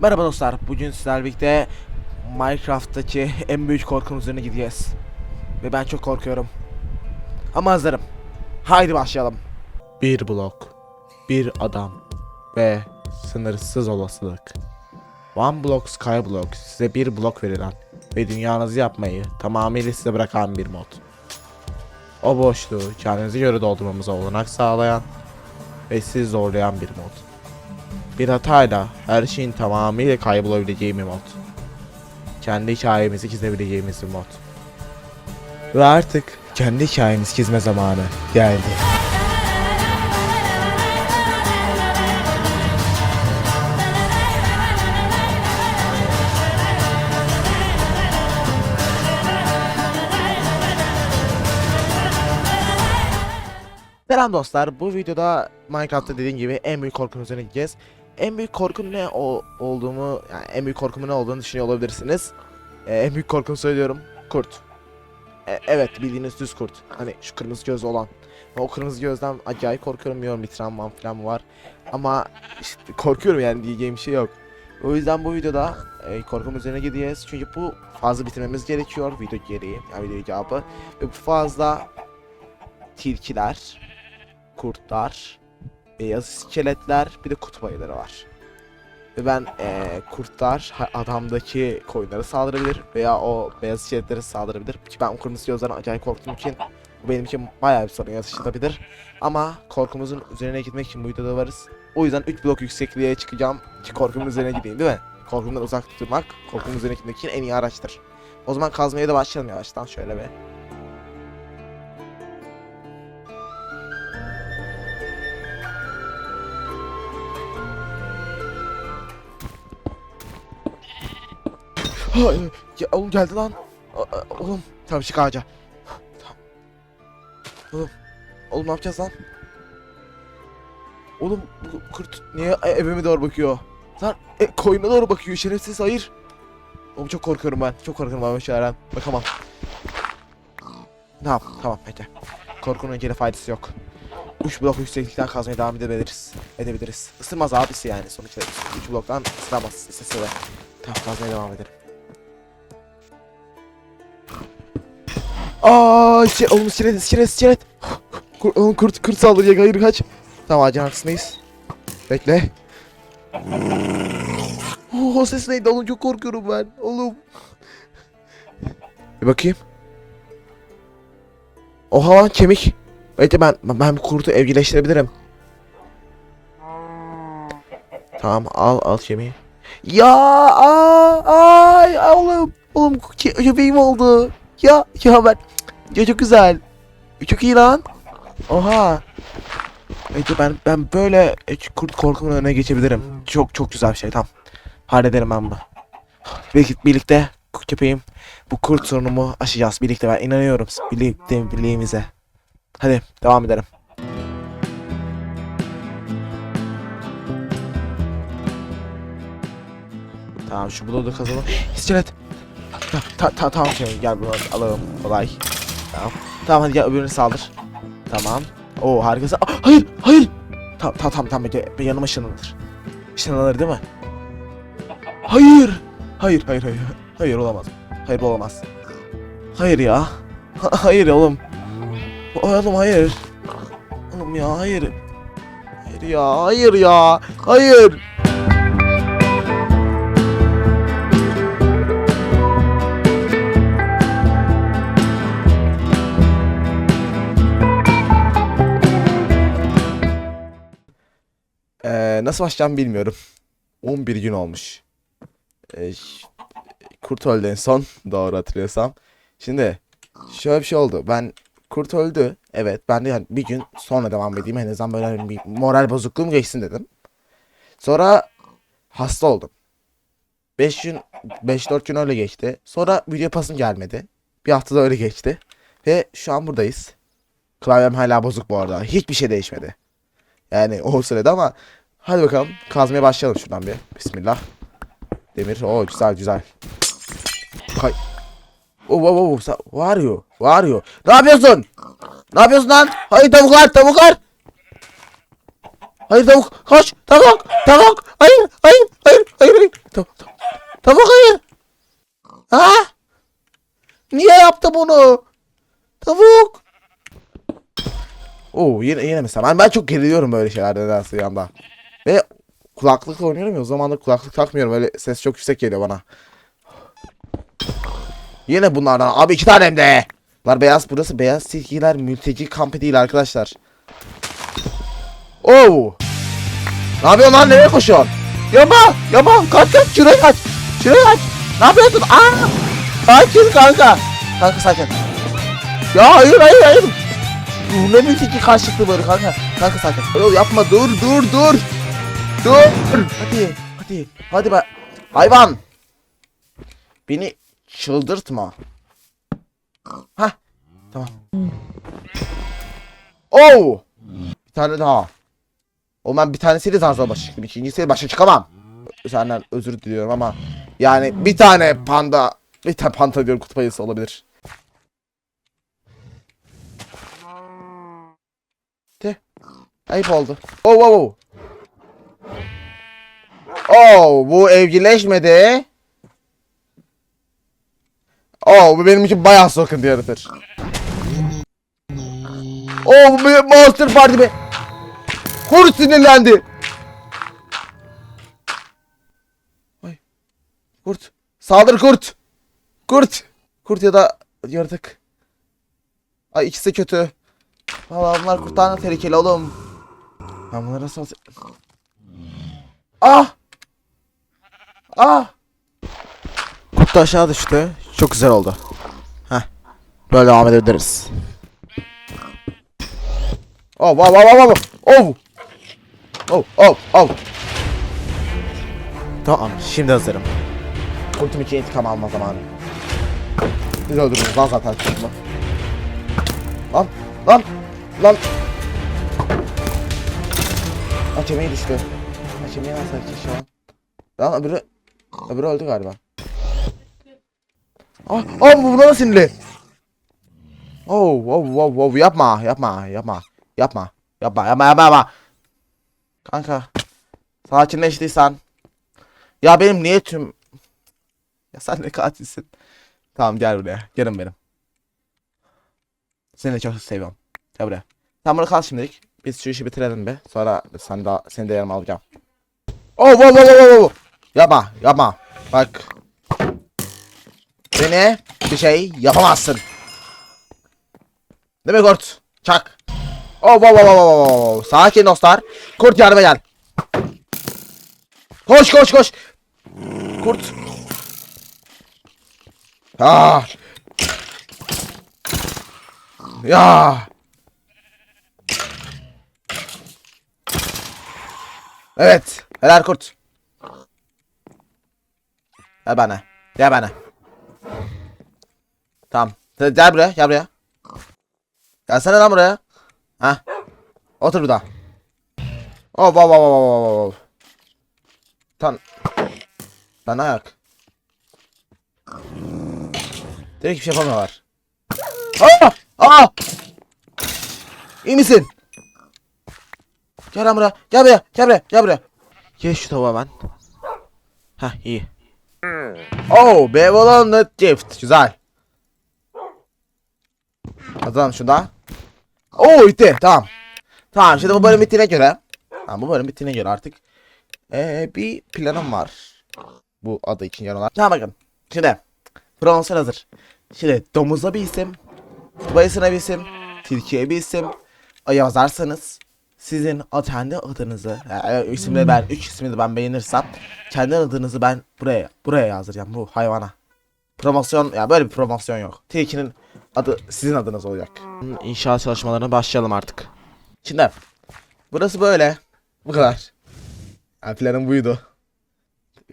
Merhaba dostlar. Bugün sizlerle birlikte Minecraft'taki en büyük korkum üzerine gideceğiz. Ve ben çok korkuyorum. Ama hazırım. Haydi başlayalım. Bir blok, bir adam ve sınırsız olasılık. One Block Skyblock size bir blok verilen ve dünyanızı yapmayı tamamıyla size bırakan bir mod. O boşluğu kendinize göre doldurmamıza olanak sağlayan ve sizi zorlayan bir mod. Bir hatayla her şeyin tamamıyla kaybolabileceği bir mod. Kendi hikayemizi çizebileceğimiz bir mod. Ve artık kendi hikayemizi çizme zamanı geldi. Selam dostlar. Bu videoda Minecraft'ta dediğim gibi en büyük korkum üzerine gideceğiz. En büyük korkum ne o, olduğumu, yani en büyük korkumun ne olduğunu düşünüyor olabilirsiniz. Ee, en büyük korkumu söylüyorum. Kurt. E, evet bildiğiniz düz kurt. Hani şu kırmızı gözlü olan. O kırmızı gözden acayip korkuyorum. Bilmiyorum bir travmam falan var. Ama işte korkuyorum yani diyeceğim bir şey yok. O yüzden bu videoda e, korkum üzerine gideceğiz. Çünkü bu fazla bitirmemiz gerekiyor video gereği. Yani video icabı. Ve bu fazla tilkiler, kurtlar, beyaz iskeletler, bir de kutup ayıları var. Ve ben eee, kurtlar adamdaki koyunlara saldırabilir veya o beyaz iskeletlere saldırabilir. Ki ben kırmızı gözlerden acayip korktuğum için bu benim için bayağı bir sorun yaşatabilir. Ama korkumuzun üzerine gitmek için bu videoda varız. O yüzden 3 blok yüksekliğe çıkacağım ki korkumun üzerine gideyim değil mi? Korkumdan uzak durmak korkumun üzerine gitmek için en iyi araçtır. O zaman kazmaya da başlayalım yavaştan şöyle be. Ya oğlum geldi lan. Oğlum tamam çık ağaca. Tamam. Oğlum. Oğlum ne yapacağız lan? Oğlum bu kurt niye e- evime doğru bakıyor? Lan e, koyuna doğru bakıyor şerefsiz hayır. Oğlum çok korkuyorum ben. Çok korkuyorum ben şaharen. Bakamam. Yap? Tamam peki. Korkunun geri faydası yok. Uç blok yükseklikten kazmaya devam edebiliriz. Edebiliriz. Isırmaz abisi yani sonuçta. Uç bloktan ısıramaz istese de. Tamam kazmaya devam edelim. Aa, şey, oğlum iskelet, iskelet, iskelet. Kur, oğlum kurt, kurt saldıracak, hayır kaç. Tamam ağacın arkasındayız. Bekle. Oh, o ses neydi oğlum çok korkuyorum ben, oğlum. Bir bakayım. Oha lan kemik. Bekle ben, ben, bu kurtu evcilleştirebilirim. Tamam al al kemiği. Ya aa, ay oğlum. Oğlum kö- köpeğim oldu. Ya ya ben ya çok güzel. Çok iyi lan. Oha. Ece ben ben böyle e, kurt korkumun önüne geçebilirim. Çok çok güzel bir şey tamam. Hallederim ben bunu. Birlikte, birlikte köpeğim bu kurt sorunumu aşacağız birlikte ben inanıyorum birlikte birliğimize. Hadi devam edelim. Tamam şu bloğu da kazalım. İskelet. Ta, ta, ta, tamam şey gel bunu alalım kolay. Tamam. Tamam hadi gel öbürünü saldır. Tamam. Oo harikasın. Aa, hayır hayır. Tamam tamam tamam bekle, ben yanıma ışınlanır. Işınlanır değil mi? Hayır. Hayır hayır hayır. Hayır olamaz. Hayır olamaz. Hayır ya. Ha- hayır oğlum. Oğlum hayır. Oğlum ya hayır. Hayır ya hayır ya. Hayır. Ee, nasıl başlayacağım bilmiyorum. 11 gün olmuş. Ee, kurt öldü en son. Doğru hatırlıyorsam. Şimdi şöyle bir şey oldu. Ben kurt öldü. Evet ben de yani bir gün sonra devam edeyim. En azından böyle bir moral bozukluğum geçsin dedim. Sonra hasta oldum. 5 gün 5-4 gün öyle geçti. Sonra video pasım gelmedi. Bir haftada öyle geçti. Ve şu an buradayız. Klavyem hala bozuk bu arada. Hiçbir şey değişmedi. Yani o sırada ama hadi bakalım kazmaya başlayalım şuradan bir. Bismillah. Demir. O güzel güzel. Kay. Oh, oh, oh, sa- Var you? Var you? Ne yapıyorsun? Ne yapıyorsun lan? Hayır tavuklar, tavuklar. Hayır tavuk, kaç, tavuk, tavuk. Hayır, hayır, hayır, hayır, hayır. Tavuk, tavuk, tavuk hayır. Ha? Niye yaptı bunu? Tavuk. Oo yine yine mesela ben, ben çok geriliyorum böyle şeylerde nedense yanda. Ve kulaklıkla oynuyorum ya o zaman kulaklık takmıyorum öyle ses çok yüksek geliyor bana. Yine bunlardan abi iki tane hem de. Bunlar beyaz burası beyaz tilkiler mülteci kampı değil arkadaşlar. Oo. Ne yapıyorsun lan nereye koşuyorsun? Yapma yapma kaç kaç şuraya kaç. Şuraya kaç. Ne yapıyorsun? Aa! Sakin kanka. Kanka sakin. Ya hayır hayır hayır. Ne mülteci karşılıklı böyle kanka. Kanka sakin. Yok yapma dur dur dur. Dur. Hadi hadi hadi be. Hayvan. Beni çıldırtma. Hah. Tamam. Oo. Bir tane daha. Oğlum ben bir tanesiyle zar zor başa çıktım. İkincisiyle başa çıkamam. Senden özür diliyorum ama yani bir tane panda bir tane panda diyorum kutup ayısı olabilir. De. Ayıp oldu. Oh oh oh. Oh bu evcilleşmedi. Oh bu benim için bayağı sıkıntı yaratır. Oh bu bir monster party be. Kurt sinirlendi. Ay. Kurt. Saldır kurt. Kurt. Kurt ya da yaratık. Ay ikisi kötü. Valla bunlar kurttan da tehlikeli oğlum. Ben bunları nasıl atayım? Ah! Ah! Kurt da aşağı düştü. Çok güzel oldu. Heh. Böyle devam edebiliriz. Oh, wow, wow, wow, wow. Oh! Oh, oh, oh. Tamam, şimdi hazırım. Kurtum için intikam alma zamanı. Biz öldürürüz lan zaten kurtumu. Lan, lan, lan. Aç yemeği düştü. Aç yemeği nasıl açacak şu an? Lan öbürü, öbürü öldü galiba. Ah, ah bu buna sinirli. Oh, wow, wow, wow, yapma, yapma, yapma, yapma, yapma, yapma, yapma, yapma. Kanka, sakinleştiysen. Ya benim niye tüm... Ya sen ne katilsin. Tamam gel buraya, canım benim. Seni de çok seviyorum. Gel buraya. Sen burada kal şimdilik. Biz şu işi bitirelim be. Sonra sen de, seni de yanıma alacağım. Oh, wow, wow, wow, wow. Yapma, yapma. Bak. Beni bir şey yapamazsın. Değil mi kurt? Çak. Oh, wow, wow, wow, wow. Sakin dostlar. Kurt yardıma gel. Koş koş koş. Kurt. Ah. Ya. Evet. Helal kurt. Gel bana. Gel bana. Tamam. Gel buraya. Gel buraya. Gelsene lan buraya. Ha. Otur burada. Oh wow wow wow wow. Tan. Lan ayak. Direkt bir şey yapamıyorlar. Aa! Aa! İyi misin? Gel lan buraya. Gel buraya. Gel buraya. Gel buraya. Ye şu tavuğu hemen. Heh iyi. Oh, Bevelon Gift. Güzel. Kazan şunda. Oo bitti. Tamam. Tamam şimdi bu bölüm bittiğine göre. Tamam bu bölüm bittiğine göre artık. Ee, bir planım var. Bu adı için olan. Tamam bakın. Şimdi. Promosyon hazır. Şimdi domuza bir isim. Bayısına bir isim. Tilkiye bir isim. Yazarsanız sizin kendi adınızı yani isimleri ben üç ismi de ben beğenirsem kendi adınızı ben buraya buraya yazdıracağım bu hayvana. Promosyon ya böyle bir promosyon yok. Tilkinin adı sizin adınız olacak. İnşaat çalışmalarına başlayalım artık. Şimdi burası böyle. Bu kadar. Yani planım buydu.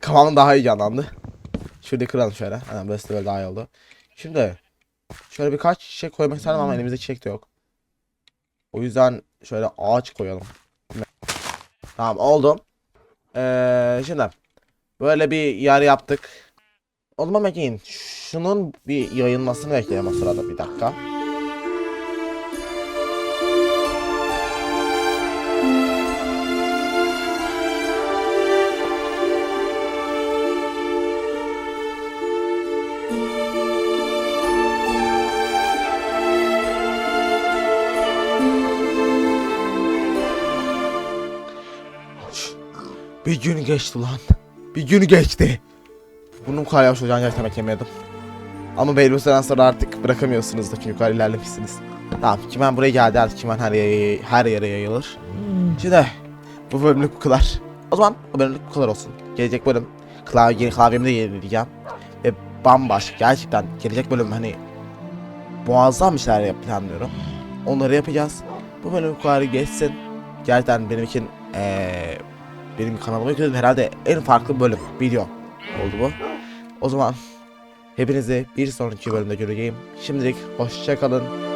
Kafamın daha iyi canlandı. Şurada kıralım şöyle. Aynen burası da böyle daha iyi oldu. Şimdi şöyle birkaç çiçek koymak istedim ama elimizde çiçek de yok. O yüzden şöyle ağaç koyalım. Tamam oldu. Ee, şimdi böyle bir yer yaptık. O zaman. Şunun bir yayılmasını bekleyelim o sırada bir dakika. Bir gün geçti lan. Bir gün geçti. Bunun bu kadar yavaş olacağını gerçekten beklemiyordum. Ama süreden sonra artık bırakamıyorsunuz da çünkü yukarı ilerlemişsiniz. Tamam Kimen buraya geldi artık Kimen her yere, her yere yayılır. Şimdi bu bölümlük bu kadar. O zaman bu bölümlük bu kadar olsun. Gelecek bölüm klavye, yeni klavyemi de yenileyeceğim. Ve bambaşka gerçekten gelecek bölüm hani muazzam bir şeyler yap- planlıyorum. Onları yapacağız. Bu bölüm bu kadar geçsin. Gerçekten benim için eee benim kanalıma yüklediğim herhalde en farklı bölüm video oldu bu. O zaman hepinizi bir sonraki bölümde göreceğim. Şimdilik hoşça kalın.